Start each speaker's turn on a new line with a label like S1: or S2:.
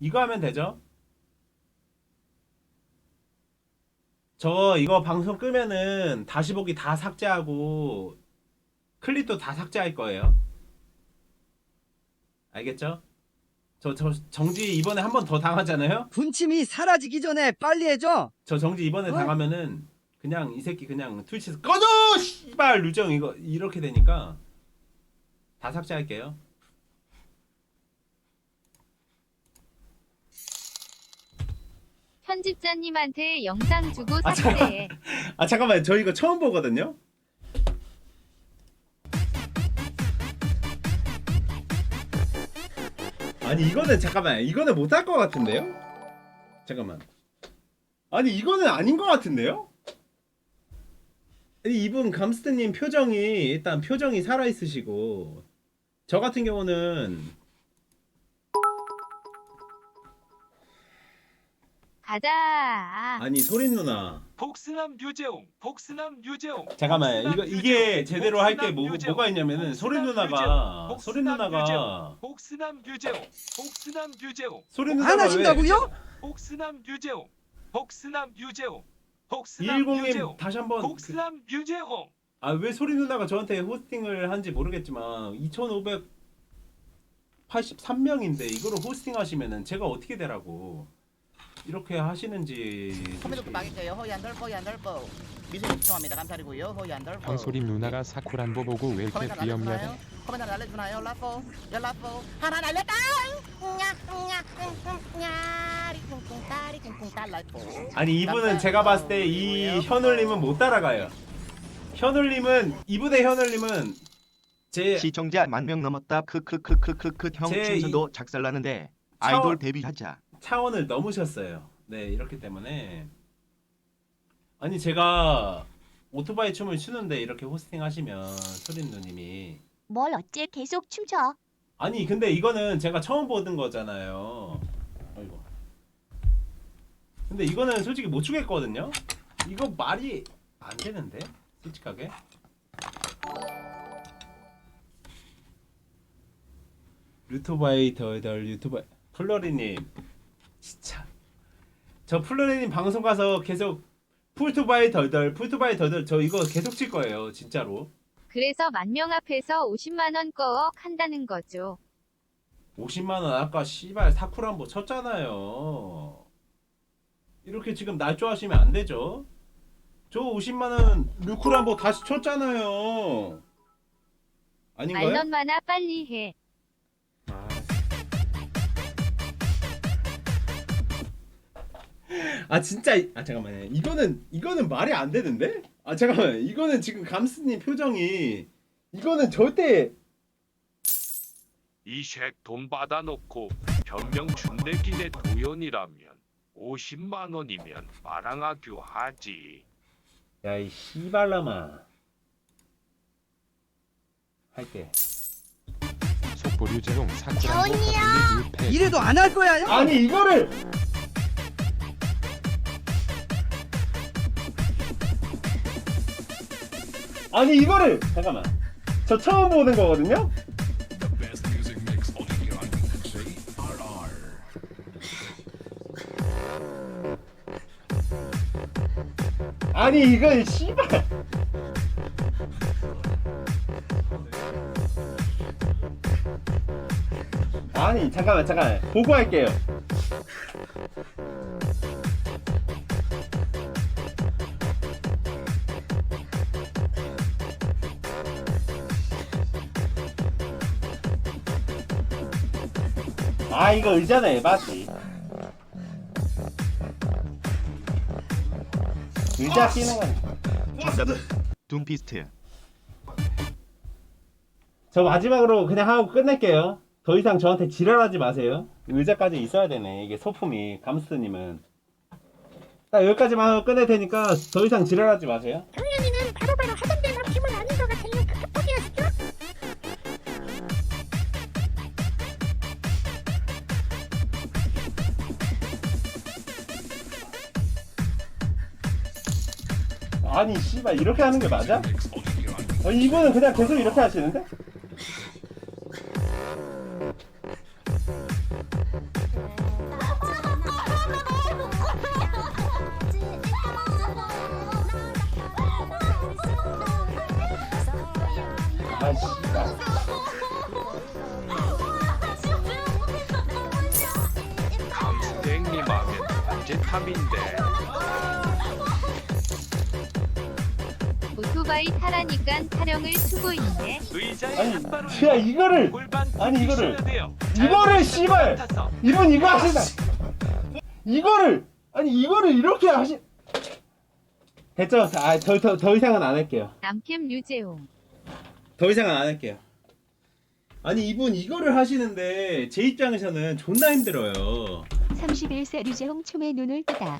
S1: 이거 하면 되죠? 저 이거 방송 끄면은 다시 보기 다 삭제하고 클립도 다 삭제할 거예요. 알겠죠? 저, 저 정지 이번에 한 번 더 당하잖아요?
S2: 군침이 사라지기 전에 빨리 해줘.
S1: 저 정지 이번에
S2: 어?
S1: 당하면은 그냥 이 새끼 그냥 트위치에서 꺼져! 씨발 루정 이거 이렇게 되니까 다 삭제할게요.
S3: 편집자님한테 영상 주고
S1: 아.
S3: 삭제해.
S1: 아 잠깐만 저 이거 처음 보거든요. 아니 이거는 잠깐만 이거는 못할 것 같은데요? 잠깐만. 아니 이거는 아닌 것 같은데요? 아니 이분 감스트님 표정이 일단 표정이 살아 있으시고 저 같은 경우는
S3: 가자.
S1: 아니 소린 누나
S4: 복스남 유재홍, 복스남 유재홍.
S1: 잠깐만 이거 이게 제대로 할게
S4: 복스남
S1: 뭐, 뭐가 있냐면은 소린 누나가 소린 누나가
S4: 복스남 유재홍, 복스남 유재홍,
S1: 소린
S2: 안
S1: 누나가 왜
S2: 하신다고요?
S4: 복스남 유재홍, 복스남 유재홍, 복스남
S1: 110님
S4: 유재홍,
S1: 다시 한번
S4: 복스남 유재홍.
S1: 아 왜 소리 누나가 저한테 호스팅을 한지 모르겠지만 2,583명인데 이거를 호스팅 하시면은 제가 어떻게 되라고 이렇게 하시는지
S5: 컴퓨터 망했어요. 허위 안 덜고 허위 안 덜고 미세님 죄송합니다. 감사드리고요. 허위 안 덜고
S6: 황소림 누나가 사쿠란보 보고 왜 이렇게
S5: 커맨드
S6: 귀엽냐고
S5: 날려주나요? 커맨드 날려주나요? 라포 열라포 하나 날렸다. 냐냐냐리 꿍꿍 따리 꿍꿍 딸라포
S1: 아니 이분은 제가 봤을 때 이 현울님은 못 따라가요 현울님은 이분의 현울님은 제
S7: 시청자 만 명 넘었다. 크크크크크크
S1: 형제
S7: 춘수도 작살나는데 아이돌 데뷔하자.
S1: 차원을 넘으셨어요. 네, 이렇기 때문에 아니 제가 오토바이 춤을 추는데 이렇게 호스팅 하시면 소린 누님이
S8: 뭘 어째 계속 춤춰?
S1: 아니 근데 이거는 제가 처음 보는 거잖아요. 아이고. 근데 이거는 솔직히 못 추겠거든요. 이거 말이 안 되는데 솔직하게. 유튜바이 덜덜 유튜버 플러리님 진짜 저 플러리님 방송 가서 계속 풀투바이 덜덜 풀투바이 덜덜 저 이거 계속 칠 거예요 진짜로.
S3: 그래서 만명 앞에서 50만 원 꺼억 한다는 거죠.
S1: 50만 원 아까 씨발 사쿠란보 쳤잖아요. 이렇게 지금 날조하시면 안 되죠. 저 50만 원 루쿠란보 다시 쳤잖아요. 아닌가요?
S3: 말넌 많아 빨리 해.
S1: 아 진짜 아 잠깐만요. 이거는 이거는 말이 안 되는데? 아 잠깐만. 이거는 지금 감스님 표정이 이거는 절대
S4: 이색 돈 받아놓고 변명 준내기네 도연이라면 50만 원이면 마랑하교 하지.
S1: 야 이 씨발라마 할게.
S8: 겨울이야.
S6: 가블리 뉴페
S2: 이래도 안 할 거야. 형?
S1: 아니 이거를 아니 이거를 잠깐만. 저 처음 보는 거거든요? 아니 이거 씨발. 아니 잠깐만 잠깐만. 보고할게요 아 이거 의자네 맞지 의자 끼는 건
S7: 둠피스트.
S1: 저 마지막으로 그냥 하고 끝낼게요. 더 이상 저한테 지랄하지 마세요. 의자까지 있어야 되네. 이게 소품이 감스님은 딱 여기까지만 하고 끝낼 테니까 더 이상 지랄하지 마세요. 아니 씨발 이렇게 하는 게 맞아? 어, 이분은 그냥 계속 이렇게 하시는데?
S4: 아 씨발 땡님 하면 완전 탑인데
S3: 오토바이 타라니깐 타령을 추고 있네.
S4: 의자에
S1: 아니,
S4: 한
S1: 야, 이거를-
S4: 골반
S1: 아니, 이거를-
S4: 돼요.
S1: 이거를 씨발
S4: 타서
S1: 이분 이거 하시다 이거를 아니 이거를 이렇게 하시 됐죠? 아더 더 더 이상은 안 할게요
S3: 남캠 류재홍.
S1: 더 이상은 안 할게요 아니 이분 이거를 하시는데 제 입장에서는 존나 힘들어요
S9: 31세 류재홍 총의 눈을 뜨다.